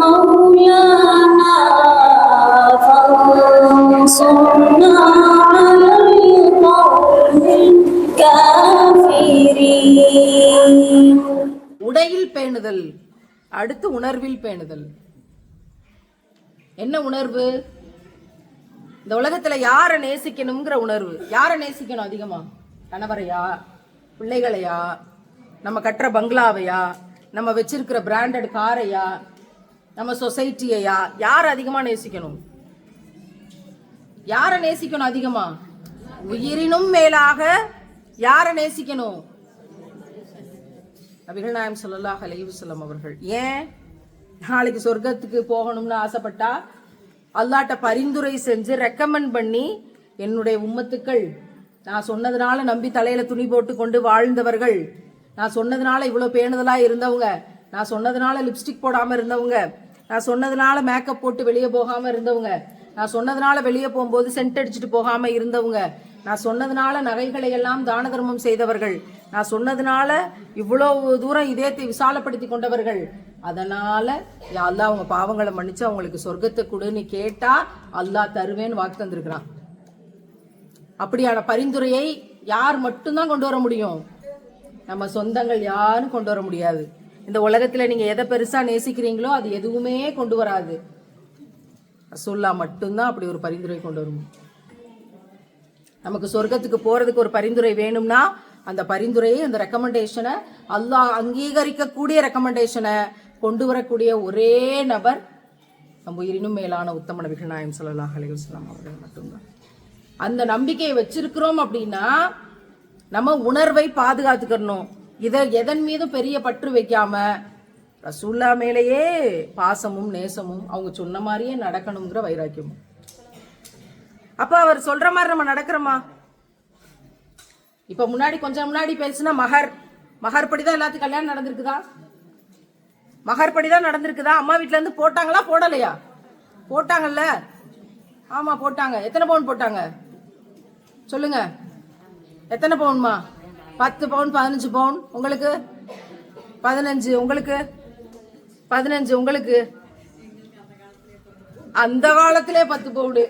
مولانا فانصرنا على القوم الكافرين உடையில் பேணுதல் அடுத்து உணர்வில் பேணுதல் என்ன உணர்வு இந்த உலகத்துல யாரை நேசிக்கணுங்கிற உணர்வு யாரை நேசிக்கணும் அதிகமா கணவரையா பிள்ளைகளையா நம்ம கட்டுற பங்களாவையா நம்ம வச்சிருக்கிற பிராண்டட் காரையா நம்ம சொசைட்டியையா யார் அதிகமாக நேசிக்கணும்? யாரை நேசிக்கணும் அதிகமா? உயிரினும் மேலாக யாரை நேசிக்கணும்? நபிகள் நாயம் ஸல்லல்லாஹு அலைஹி வஸல்லம் அவர்கள். ஏன்? நாளைக்கு சொர்க்கத்துக்கு போகணும்னு ஆசைப்பட்டா அல்லாட்ட பரிந்துரை செஞ்சு ரெக்கமெண்ட் பண்ணி என்னுடைய உம்மத்துக்கள் நான் சொன்னதுனால நம்பி தலையில துணி போட்டு கொண்டு வாழ்ந்தவர்கள் நான் சொன்னதுனால இவ்வளோ பேணுதலா இருந்தவங்க நான் சொன்னதுனால லிப்ஸ்டிக் போடாமல் இருந்தவங்க நான் சொன்னதுனால மேக்கப் போட்டு வெளியே போகாமல் இருந்தவங்க நான் சொன்னதுனால வெளியே போகும்போது சென்ட் அடிச்சுட்டு போகாமல் இருந்தவங்க நான் சொன்னதுனால நகைகளை எல்லாம் தான தர்மம் செய்தவர்கள் நான் சொன்னதுனால இவ்வளோ தூரம் இதயத்தை விசாலப்படுத்தி கொண்டவர்கள் அதனால அல்லா அவங்க பாவங்களை மன்னிச்சு அவங்களுக்கு சொர்க்கத்தை கொடுன்னு கேட்டா அல்லா தருவேன்னு வாக்கு தந்திருக்கிறான். அப்படியான பரிந்துரையை யார் மட்டும்தான் கொண்டு வர முடியும்? நம்ம சொந்தங்கள் யாரும் கொண்டு வர முடியாது. இந்த உலகத்துல நீங்க எதை பெருசா நேசிக்கிறீங்களோ அது எதுவுமே கொண்டு வராது. ரசூல்லா மட்டும்தான் அப்படி ஒரு பரிந்துரை கொண்டு வரும். நமக்கு சொர்க்கத்துக்கு போறதுக்கு ஒரு பரிந்துரை வேணும்னா அந்த பரிந்துரையை அந்த ரெக்கமெண்டேஷனை அல்லாஹ் அங்கீகரிக்கக்கூடிய ரெக்கமெண்டேஷனை கொண்டு வரக்கூடிய ஒரே நபர் நம்ம உயிரினும் மேலான உத்தம நபிகள் நாயம் ஸல்லல்லாஹு அலைஹி அவர்கள் மட்டும்தான். அந்த நம்பிக்கையை வச்சிருக்கிறோம் அப்படின்னா நம்ம உணர்வை பாதுகாத்துக்கணும். இதை எதன் மீதும் பெரிய பற்று வைக்காம ரசூல்லா மேலேயே பாசமும் நேசமும் அவங்க சொன்ன மாதிரியே நடக்கணுங்கிற வைராக்கியமும். அப்ப அவர் சொல்ற மாதிரி நம்ம நடக்கிறோமா? இப்ப முன்னாடி கொஞ்சம் முன்னாடி பேசுனா மகர். மகர் படிதான் எல்லாத்துக்கும் கல்யாணம் நடந்திருக்குதா? மகர் படிதான் நடந்திருக்குதா? அம்மா வீட்ல இருந்து போட்டாங்களா போடலையா? போட்டாங்கல்ல. ஆமா போட்டாங்க. எத்தனை பவுன் போட்டாங்க? சொல்லுங்க. எத்தனை பவுன்மா? பத்து பவுன் பதினஞ்சு பவுன். உங்களுக்கு? பதினஞ்சு. உங்களுக்கு? பதினஞ்சு. உங்களுக்கு? அந்த காலத்திலே பத்து பவுனு.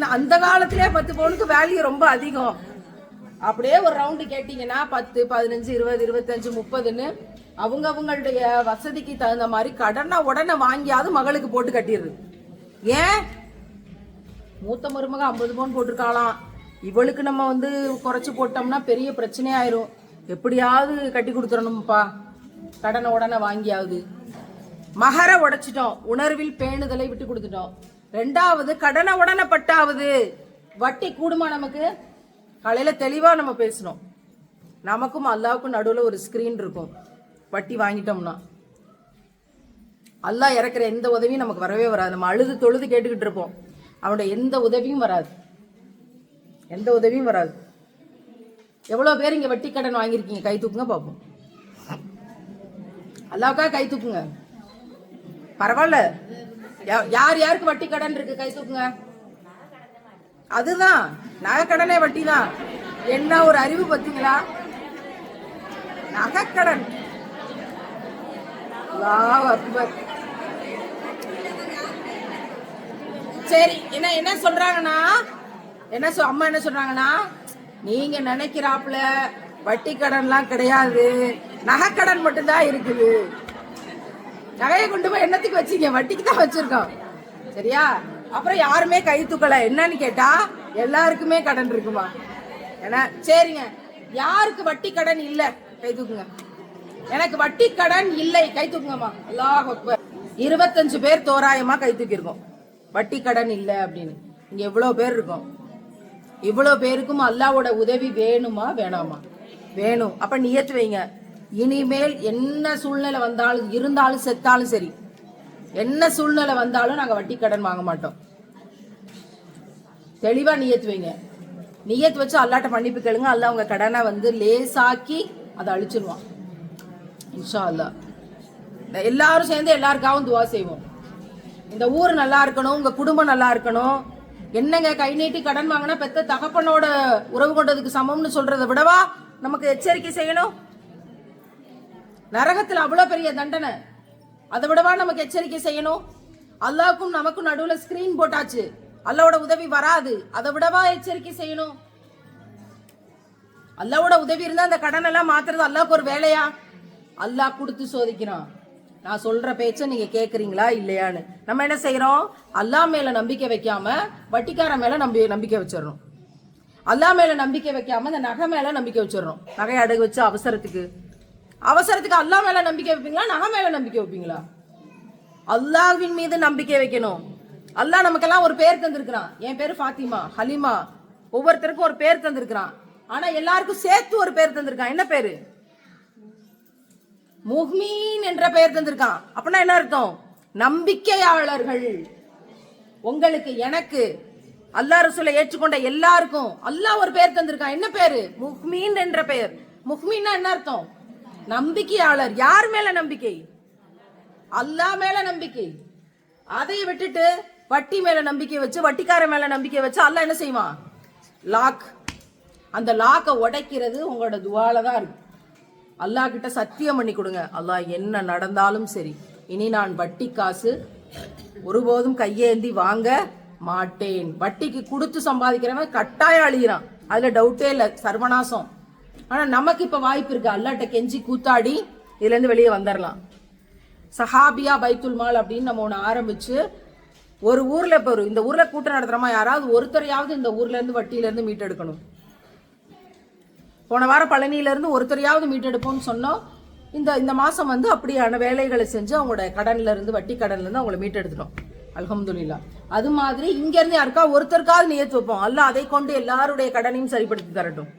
அந்த காலத்திலே பத்து பவுனுக்கு வேல்யூ ரொம்ப அதிகம். அப்படியே ஒரு ரவுண்டு கேட்டீங்கன்னா பத்து பதினஞ்சு இருபது இருபத்தஞ்சு முப்பதுன்னு அவங்க அவங்களுடைய வசதிக்கு தகுந்த மாதிரி கடனை உடனே வாங்கியாவது மகளுக்கு போட்டு கட்டிடுது ஏன்? மூத்த மருமக ஐம்பது பவுன் போட்டிருக்காளாம். இவளுக்கு நம்ம வந்து குறைச்சி போட்டோம்னா பெரிய பிரச்சனையாயிரும். எப்படியாவது கட்டி கொடுத்துடணும்ப்பா கடனை உடனே வாங்கியாவது. மகர உடைச்சிட்டோம். உணர்வில் பேணுதலை விட்டு கொடுத்துட்டோம். ரெண்டாவது கடனை உடனே பட்டாவது. வட்டி கூடுமா நமக்கு? காலையில தெளிவா நம்ம பேசணும் நமக்கும் அல்லாவுக்கும் நடுவில் ஒரு ஸ்கிரீன் இருக்கும். வட்டி வாங்கிட்டோம்னா. அல்லாஹ் இறக்குற எந்த உதவியும் நமக்கு வரவே வராது. நம்ம அழுது தொழுது கேட்டுக்கிட்டு இருப்போம். அவனோட எந்த உதவியும் வராது. எந்த உதவியும் வராது. எவ்வளோ பேர் இங்கே வட்டி கடன் வாங்கியிருக்கீங்க? கை தூக்குங்க பார்ப்போம் அல்லாவுக்காக கை தூக்குங்க. பரவாயில்ல. யா- யார் யாருக்கு வட்டி கடன் இருக்கு? கை தூக்குங்க. அதுதான். நகைக்கடனே வட்டி தான் என்ன ஒரு அறிவு பார்த்தீங்களா நகைக்கடன். அல்லாஹ் அக்பர். சரி என்ன என்ன சொல்றாங்கன்னா என்ன சொ அம்மா என்ன சொல்றாங்கன்னா நீங்க நினைக்கிறாப்புல வட்டி கடன்லாம் கிடையாது. நகைக்கடன் மட்டும்தான் இருக்குது. நகையை கொண்டு போய் என்னத்துக்கு வச்சீங்க? வட்டிக்கு தான் வச்சிருக்கோம். சரியா? அப்புறம் யாருமே கை தூக்கல. என்னன்னு கேட்டா எல்லாருக்குமே கடன் இருக்குமா? ஏன்னா சரிங்க. யாருக்கு வட்டி கடன் இல்ல? கை தூக்குங்க. எனக்கு வட்டி கடன் இல்லை. கை தூக்குங்கம்மா. அல்லாஹ் இருபத்தஞ்சு பேர் தோராயமா கை தூக்கியிருக்கோம். வட்டி கடன் இல்லை அப்படின்னு. இங்க எவ்வளவு பேர் இருக்கோம்? இவ்வளோ பேருக்கும் அல்லாவோட உதவி வேணுமா வேணாமா? வேணும். அப்போ நியத்து வைங்க. இனிமேல் என்ன சூழ்நிலை வந்தாலும் இருந்தாலும் செத்தாலும் சரி. என்ன சூழ்நிலை வந்தாலும் நாங்கள் வட்டி கடன் வாங்க மாட்டோம். தெளிவாக நியத்து வைங்க. நியத்து வச்சு அல்லாட்ட மன்னிப்பு கேளுங்க. அல்ல உங்க கடனை வந்து லேசாக்கி அதை அழிச்சிருவான். இன்ஷா அல்லாஹ் எல்லாரும் சேர்ந்து எல்லாருக்காகவும் துவா செய்வோம். இந்த ஊர் நல்லா இருக்கணும் உங்கள் குடும்பம் நல்லா இருக்கணும். என்னங்க கை நீட்டி கடன் வாங்கினா பெத்த தகப்பனோட உறவு கொண்டதுக்கு சமம்னு சொல்றதை விடவா? நமக்கு எச்சரிக்கை செய்யணும். நரகத்தில் அவ்வளோ பெரிய தண்டனை. அதை விடவா நமக்கு எச்சரிக்கை செய்யணும்? அல்லாவுக்கும் நமக்கும் நடுவில் ஸ்கிரீன் போட்டாச்சு. அல்லாவோட உதவி வராது. அதை விடவா எச்சரிக்கை செய்யணும்? அல்லாவோட உதவி இருந்தால் அந்த கடன் எல்லாம் மாத்துறது அல்லாவுக்கு ஒரு வேலையா? அல்லாஹ் கொடுத்து சோதிக்கிறான். நான் சொல்ற பேச்சை நீங்க கேக்குறீங்களா இல்லையான்னு. நம்ம என்ன செய்யறோம் அல்லாஹ் மேல நம்பிக்கை வைக்காம வட்டிக்காரன் மேல நம்பி நம்பிக்கை வச்சிடறோம். அல்லாஹ் மேல நம்பிக்கை வைக்காம இந்த நகை மேல நம்பிக்கை வச்சிடறோம். நகை அடகு வச்சு அவசரத்துக்கு. அவசரத்துக்கு அல்லாஹ் மேல நம்பிக்கை வைப்பீங்களா? நகை மேல நம்பிக்கை வைப்பீங்களா? அல்லாஹ்வின் மீது நம்பிக்கை வைக்கணும். அல்லாஹ் நமக்கெல்லாம் ஒரு பேர் தந்திருக்கிறான். என் பேரு ஃபாத்திமா ஹலிமா. ஒவ்வொருத்தருக்கும் ஒரு பேர் தந்திருக்கிறான். ஆனா எல்லாருக்கும் சேர்த்து ஒரு பேர் தந்திருக்கான். என்ன பேரு? முஹ்மீன் என்ற பெயர் தந்திருக்கான். அப்படின்னா என்ன அர்த்தம்? நம்பிக்கையாளர்கள். உங்களுக்கு எனக்கு அல்லா ரசூலை ஏற்றுக்கொண்ட எல்லாருக்கும் அல்லாஹ் ஒரு பெயர் தந்திருக்கான். என்ன பேரு முஹ்மீன் என்ற பெயர். முஹ்மீன்னா என்ன அர்த்தம்? நம்பிக்கையாளர். யார் மேல நம்பிக்கை? அல்லாஹ் மேல நம்பிக்கை. அதை விட்டுட்டு வட்டி மேல நம்பிக்கை வச்சு வட்டிக்கார மேல நம்பிக்கை வச்சு அல்லாஹ் என்ன செய்வான்? லாக். அந்த லாக்கை உடைக்கிறது உங்களோட துவால தான் இருக்கு. அல்லாஹ் கிட்ட சத்தியம் பண்ணி கொடுங்க. அல்லாஹ் என்ன நடந்தாலும் சரி. இனி நான் வட்டி காசு ஒருபோதும் கையேந்தி வாங்க மாட்டேன். வட்டிக்கு கொடுத்து சம்பாதிக்கிறவன் கட்டாயம் அழிகிறான். அதுல டவுட்டே இல்லை. சர்வநாசம். ஆனா நமக்கு இப்ப வாய்ப்பு இருக்கு. அல்லாட்ட கெஞ்சி கூத்தாடி இதுல இருந்து வெளியே வந்துடலாம் சஹாபியா பைத்துல் மால் அப்படின்னு நம்ம ஒன்று ஆரம்பிச்சு ஒரு ஊர்ல இப்போ இந்த ஊர்ல கூட்டம் நடத்துறோமா? யாராவது ஒருத்தரையாவது இந்த ஊர்ல இருந்து வட்டியில இருந்து மீட்டெடுக்கணும். போன வாரம் பழனியிலேருந்து ஒருத்தரையாவது மீட்டெடுப்போம்னு சொன்னோம். இந்த இந்த மாதம் வந்து அப்படியான வேலைகளை செஞ்சு அவங்களோட கடன்லேருந்து வட்டி கடன்லேருந்து அவங்கள மீட்டெடுத்துட்டோம். அல்ஹம்துலில்லா. அது மாதிரி இங்கேருந்து யாருக்கா ஒருத்தருக்காவது நியத்து வைப்போம். அல்ல அதை கொண்டு எல்லாருடைய கடனையும் சரிப்படுத்தி தரட்டும்.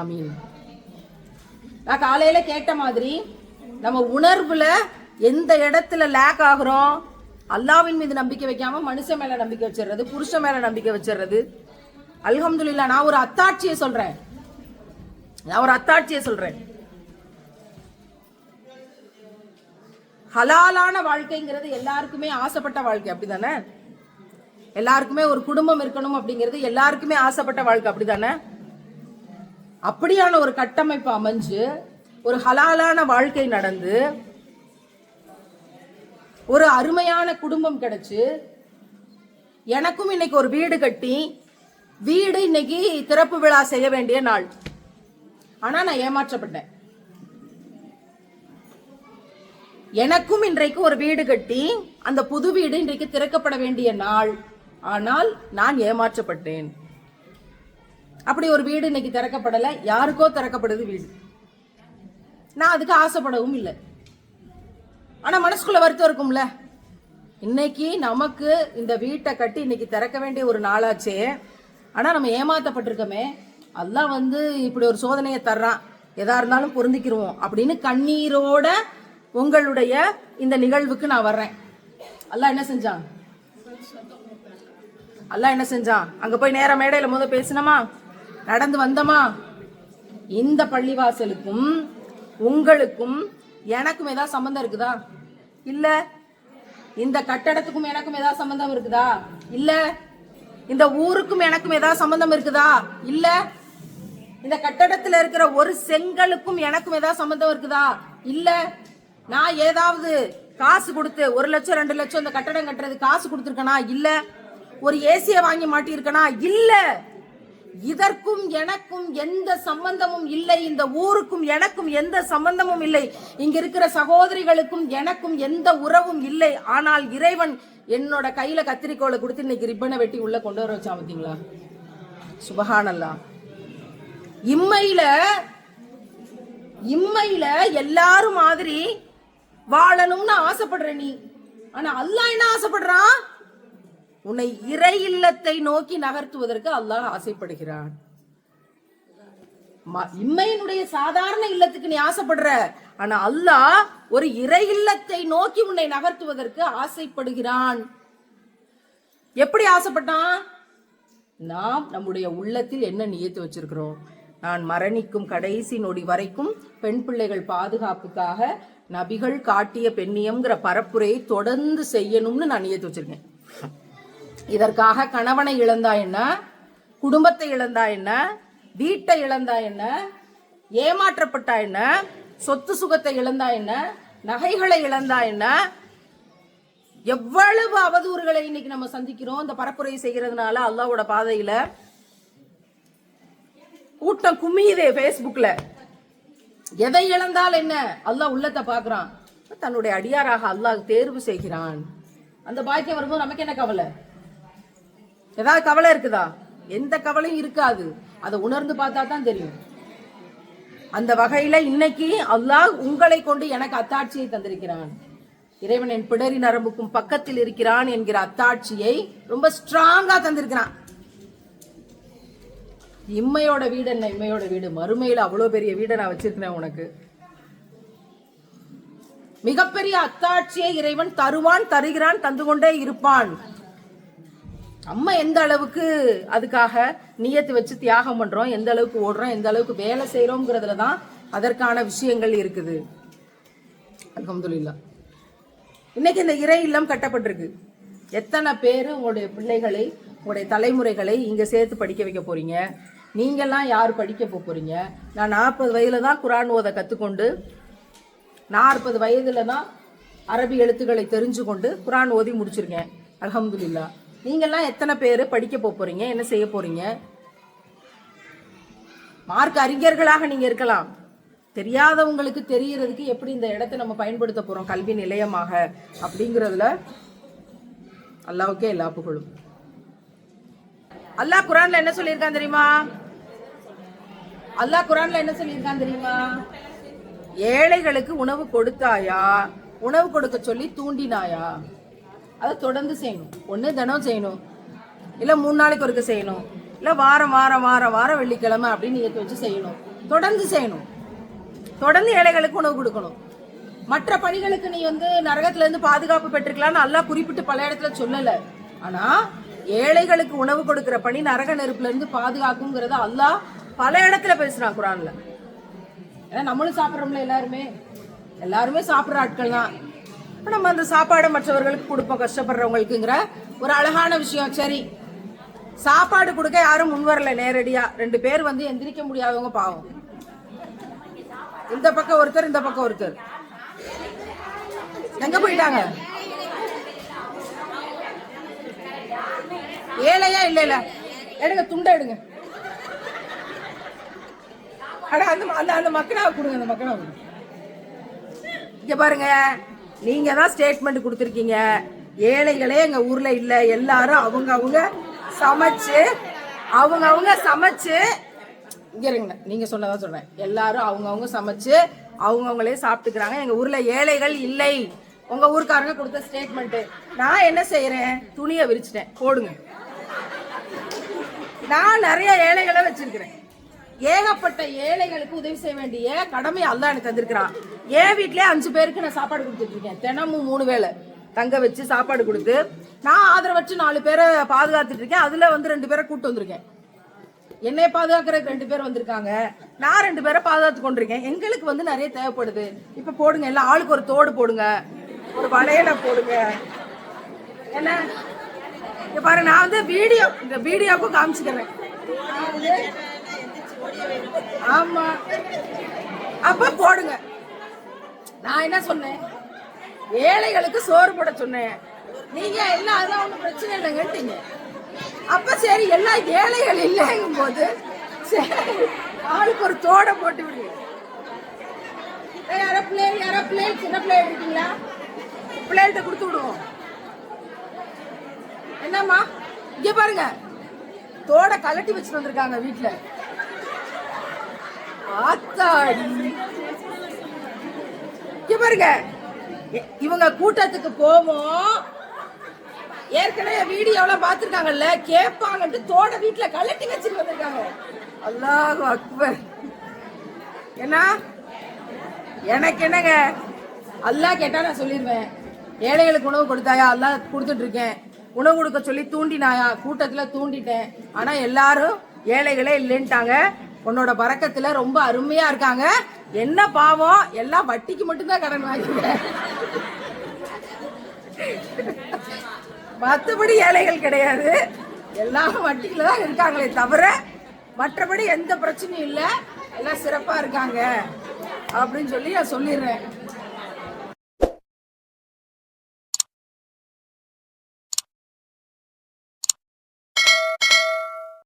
ஆமீன். நான் காலையில் கேட்ட மாதிரி நம்ம உணர்வுல எந்த இடத்துல லேக் ஆகுறோம்? அல்லாவின் மீது நம்பிக்கை வைக்காம மனுஷன் மேல நம்பிக்கை வச்சிடுறது புருஷன் மேல நம்பிக்கை வச்சிடுறது. அல்ஹம்துலில்லா நான் ஒரு அத்தாட்சியை சொல்றேன். நான் ஒரு அத்தாட்சியை சொல்றேன். ஹலாலான வாழ்க்கைங்கிறது எல்லாருக்குமே ஆசைப்பட்ட வாழ்க்கை அப்படிதானே? எல்லாருக்குமே ஒரு குடும்பம் இருக்கணும் அப்படிங்கிறது எல்லாருக்குமே ஆசைப்பட்ட வாழ்க்கை அப்படிதானே? அப்படியான ஒரு கட்டமைப்பு அமைஞ்சு ஒரு ஹலாலான வாழ்க்கை நடந்து ஒரு அருமையான குடும்பம் கிடைச்சு எனக்கும் இன்னைக்கு ஒரு வீடு கட்டி வீடு இன்னைக்கு திறப்பு விழா செய்ய வேண்டிய நாள். ஆனா நான் ஏமாற்றப்பட்டேன். எனக்கும் இன்றைக்கு ஒரு வீடு கட்டி அந்த புது வீடு இன்றைக்கு திறக்கப்பட வேண்டிய நாள். ஆனால் நான் ஏமாற்றப்பட்டேன். அப்படி ஒரு வீடு இன்னைக்கு திறக்கப்படல. யாருக்கோ திறக்கப்படுது வீடு. நான் அதுக்கு ஆசைப்படவும் இல்லை. ஆனா மனசுக்குள்ள வருத்தம் இருக்கும்ல. இன்னைக்கு நமக்கு இந்த வீட்டை கட்டி இன்னைக்கு திறக்க வேண்டிய ஒரு நாளாச்சே. ஆனா நம்ம ஏமாத்தப்பட்டிருக்கோமே. அல்லாஹ் வந்து இப்படி ஒரு சோதனையை தர்றான். எதா இருந்தாலும் பொருந்திக்கிருவோம். அப்படின்னு கண்ணீரோட உங்களுடைய இந்த நிகழ்வுக்கு நான் வர்றேன். அல்லாஹ் என்ன செஞ்சான்? அல்லாஹ் என்ன செஞ்சான்? அங்க போய் நேர மேடையில முத பேசினமா? நடந்து வந்தமா? இந்த பள்ளிவாசலுக்கும் உங்களுக்கும் எனக்கும் ஏதாவது சம்பந்தம் இருக்குதா? இல்ல. இந்த கட்டடத்துக்கும் எனக்கும் ஏதாவது சம்பந்தம் இருக்குதா? இல்ல. இந்த ஊருக்கும் எனக்கும் ஏதாவது சம்பந்தம் இருக்குதா? இல்ல. இந்த கட்டடத்துல இருக்கிற ஒரு செங்கலுக்கும் எனக்கும் ஏதாவது சம்பந்தம் இருக்குதா? இல்ல நான் ஏதாவது காசு கொடுத்து ஒரு லட்சம் ரெண்டு லட்சம் இந்த கட்டடம் கட்டுறது காசு கொடுத்துருக்கனா? இல்ல. ஒரு ஏசிய வாங்கி மாட்டியிருக்கனா? இல்ல. இதற்கும் எனக்கும் எந்த சம்பந்தமும் இல்லை. இந்த ஊருக்கும் எனக்கும் எந்த சம்பந்தமும் இல்லை. இங்க இருக்கிற சகோதரிகளுக்கும் எனக்கும் எந்த உறவும் இல்லை. ஆனால் இறைவன் என்னோட கையில கத்திரிக்கோலை கொடுத்து இன்னைக்கு ரிப்பனை வெட்டி உள்ள கொண்டு வர வச்சா பார்த்தீங்களா சுபஹானல்லா. இம்மையில இம்மையில எல்லாரும் மாதிரி வாழணும்னு ஆசைப்படுற நீ. ஆனா அல்லாஹ் என்ன ஆசைப்படுறான்? உன்னை இறை இல்லத்தை நோக்கி நகர்த்துவதற்கு அல்லாஹ் ஆசைப்படுகிறான். ம- இம்மையினுடைய சாதாரண இல்லத்துக்கு நீ ஆசைப்படுற. ஆனா அல்லாஹ் ஒரு இறை இல்லத்தை நோக்கி உன்னை நகர்த்துவதற்கு ஆசைப்படுகிறான். எப்படி ஆசைப்பட்டான்? நாம் நம்முடைய உள்ளத்தில் என்ன நியத்து வச்சிருக்கிறோம்? நான் மரணிக்கும் கடைசி நொடி வரைக்கும் பெண் பிள்ளைகள் பாதுகாப்புக்காக நபிகள் காட்டிய பெண்ணியம்ங்கிற பரப்புரையை தொடர்ந்து செய்யணும்னு நான் நியத்து வச்சிருக்கேன். இதற்காக கணவனை இழந்தா என்ன? குடும்பத்தை இழந்தா என்ன? வீட்டை இழந்தா என்ன? ஏமாற்றப்பட்டா என்ன? சொத்து சுகத்தை இழந்தா என்ன? நகைகளை இழந்தா என்ன? எவ்வளவு அவதூறுகளை இன்னைக்கு நம்ம சந்திக்கிறோம். இந்த பரப்புரை செய்கிறதுனால அல்லாவோட பாதையில கூட்டம் குமியுதே ஃபேஸ்புக்கில் எதை இழந்தால் என்ன? அல்லாஹ் உள்ளத்தை பார்க்குறான். தன்னுடைய அடியாராக அல்லாஹ் தேர்வு செய்கிறான். அந்த பாக்கியம் வரும்போது நமக்கு என்ன கவலை? ஏதாவது கவலை இருக்குதா? எந்த கவலையும் இருக்காது. அதை உணர்ந்து பார்த்தா தான் தெரியும். அந்த வகையில இன்னைக்கு அல்லாஹ் உங்களை கொண்டு எனக்கு அத்தாட்சியை தந்திருக்கிறான். இறைவன் என் பிடரி நரம்புக்கும் பக்கத்தில் இருக்கிறான் என்கிற அத்தாட்சியை ரொம்ப ஸ்ட்ராங்கா தந்திருக்கிறான். இம்மையோட வீடு என்ன? இம்மையோட வீடு. மறுமையில அவ்வளோ பெரிய வீடை நான் வச்சிருக்கிறேன் உனக்கு. மிகப்பெரிய அத்தாட்சியை இறைவன் தருவான் தருகிறான் தந்து கொண்டே இருப்பான். நம்ம எந்த அளவுக்கு அதுக்காக நியத்து வச்சு தியாகம் பண்றோம் எந்த அளவுக்கு ஓடுறோம் எந்த அளவுக்கு வேலை செய்யறோங்கிறதுல தான் அதற்கான விஷயங்கள் இருக்குது. அலமதுல்லா இன்னைக்கு இந்த இறை இல்லம் கட்டப்பட்டிருக்கு. எத்தனை பேர் உங்களுடைய பிள்ளைகளை உங்களுடைய தலைமுறைகளை இங்க சேர்த்து படிக்க வைக்க போறீங்க? நீங்கள்லாம் யார் படிக்க போகிறீங்க நான் நாற்பது வயதில் தான் குரான் ஓத கற்றுக்கொண்டு நாற்பது வயதில் தான் அரபி எழுத்துக்களை தெரிஞ்சு கொண்டு குரான் ஓதி முடிச்சிருக்கேன். அலமதுல்லா நீங்கள்லாம் எத்தனை பேர் படிக்க போகிறீங்க என்ன செய்ய போகிறீங்க மார்க் அறிஞர்களாக நீங்கள் இருக்கலாம். தெரியாதவங்களுக்கு தெரியறதுக்கு எப்படி இந்த இடத்தை நம்ம பயன்படுத்த போகிறோம் கல்வி நிலையமாக அப்படிங்கிறதுல அல்லாவுக்கே எல்லா புகழும் அல்லாஹ் குரான்ல என்ன சொல்லியிருக்கான் தெரியுமா? அல்லாஹ் குரான்ல என்ன சொல்லியிருக்கான் தெரியுமா? ஏழைகளுக்கு உணவு கொடுத்தாயா? உணவு கொடுக்க சொல்லி தூண்டினாயா? அதை தொடர்ந்து செய்யணும். ஒண்ணு தினம் செய்யணும். இல்லை மூணு நாளைக்கு ஒருக்க செய்யணும். இல்லை வாரம் வாரம் வாரம் வாரம் வெள்ளிக்கிழமை அப்படின்னு நீங்க வச்சு செய்யணும். தொடர்ந்து செய்யணும். தொடர்ந்து ஏழைகளுக்கு உணவு கொடுக்கணும். மற்ற பணிகளுக்கு நீ வந்து நரகத்துல இருந்து பாதுகாப்பு பெற்றிருக்கலாம்னு நல்லா குறிப்பிட்டு பல இடத்துல சொல்லல. ஆனா ஏழைகளுக்கு உணவு கொடுக்கிற பணி நரக நெருப்புல இருந்து பாதுகாக்குங்கிறத அல்லாஹ் பல இடத்துல பேசுறான் குரான்ல. ஏன்னா நம்மளும் சாப்பிட்றோம்ல எல்லாருமே. எல்லாருமே சாப்பிட்ற ஆட்கள் தான். நம்ம அந்த சாப்பாடை மற்றவர்களுக்கு கொடுப்போம் கஷ்டப்படுறவங்களுக்குங்கிற ஒரு அழகான விஷயம். சரி சாப்பாடு கொடுக்க யாரும் முன் வரல நேரடியா. ரெண்டு பேர் வந்து எந்திரிக்க முடியாதவங்க பாவம். இந்த பக்கம் ஒருத்தர் இந்த பக்கம் ஒருத்தர். எங்க போயிட்டாங்க? ஏழையா? இல்ல இல்ல. எடுங்க துண்டை எடுங்க. அட அந்த அந்த அந்த மக்கனாவை கொடுங்க அந்த மக்கனாவை கொடுங்க. பாருங்க நீங்கள் தான் ஸ்டேட்மெண்ட் கொடுத்துருக்கீங்க. ஏழைகளே எங்கள் ஊரில் இல்லை எல்லாரும் அவங்க அவங்க சமைச்சு அவங்க அவங்க சமைச்சு இங்கே இருங்க நீங்கள் சொன்னதா சொல்கிறேன் எல்லாரும் அவங்க அவங்க சமைச்சு அவங்கவுங்களே சாப்பிட்டுக்கிறாங்க. எங்கள் ஊரில் ஏழைகள் இல்லை. உங்கள் ஊருக்காரங்க கொடுத்த ஸ்டேட்மெண்ட்டு நான் என்ன செய்கிறேன் துணியை விரிச்சிட்டேன். போடுங்க. நான் நிறைய ஏழைகளை வச்சிருக்கிறேன். ஏகப்பட்ட ஏழைகளுக்கு உதவி செய்ய வேண்டிய கடமை அல்லாஹ் எனக்கு தந்திருக்கிறான். என் வீட்லயே அஞ்சு பேருக்கு நான் சாப்பாடு கொடுத்துட்டு இருக்கேன். தினமும் மூணு வேளை தங்க வச்சு சாப்பாடு கொடுத்து நான் ஆதரவற்று நாலு பேரை பாதுகாத்துட்டு இருக்கேன். அதுல வந்து ரெண்டு பேரை கூட்டு வந்திருக்கேன். என்னை பாதுகாக்கிறதுக்கு ரெண்டு பேர் வந்திருக்காங்க. நான் ரெண்டு பேரை பாதுகாத்து கொண்டிருக்கேன். எங்களுக்கு வந்து நிறைய தேவைப்படுது. இப்ப போடுங்க எல்லாம் ஆளுக்கு ஒரு தோடு போடுங்க. ஒரு வளையல போடுங்க. என்ன? பாரு நான் வந்து வீடியோ இந்த வீடியோவுக்கும் காமிச்சுக்கிறேன். நான் வந்து ஆமா. அப்ப போடுங்க. நான் என்ன சொன்னேன்? ஏழைகளுக்கு சோறு போட சொன்னேன். நீங்க எல்லாம் அதான் ஒன்றும் பிரச்சனை இல்லைங்கட்டீங்க அப்ப சரி எல்லாம் ஏழைகள் இல்லைங்கும் போது சரி ஆளுக்கு ஒரு தோடை போட்டு விடுங்க. யாரோ பிள்ளைகள் யாரோ பிள்ளைகள் சின்ன பிள்ளைகள் இருக்கீங்களா? பிள்ளைகள்கிட்ட கொடுத்து விடுவோம். என்னம்மா? இங்க பாருங்க. தோட கலட்டி வச்சுட்டு வந்திருக்காங்க வீட்டுல ஆத்தாடி. பாருங்க. இ- இவங்க கூட்டத்துக்கு போவோம். ஏற்கனவே வீடியோல பாத்துருக்காங்கல்ல கேட்பாங்கன்ட்டு தோட வீட்டுல கலட்டி வச்சுட்டு வந்திருக்காங்க. அல்லாஹ் அக்பர். என்ன எனக்கு என்னங்க? அல்லாஹ் கேட்டா நான் சொல்லிடுவேன் ஏழைகளுக்கு உணவு கொடுத்தாயா? அல்லாஹ் கொடுத்துட்டு இருக்கேன் உணவு கொடுக்க சொல்லி தூண்டினாயா? கூட்டத்துல தூண்டிட்டேன். ஆனா எல்லாரும் ஏழைகளே இல்லைன்ட்டாங்க. உன்னோட பறக்கத்துல ரொம்ப அருமையா இருக்காங்க. என்ன பாவம்? எல்லாம் வட்டிக்கு மட்டும்தான் கடன் வாங்கிக்கிறேன் மற்றபடி ஏழைகள் கிடையாது. எல்லாம் வட்டியில தான் இருக்காங்களே தவிர மற்றபடி எந்த பிரச்சனையும் இல்லை. எல்லாம் சிறப்பா இருக்காங்க. அப்படின்னு சொல்லி நான் சொல்லிடுறேன்.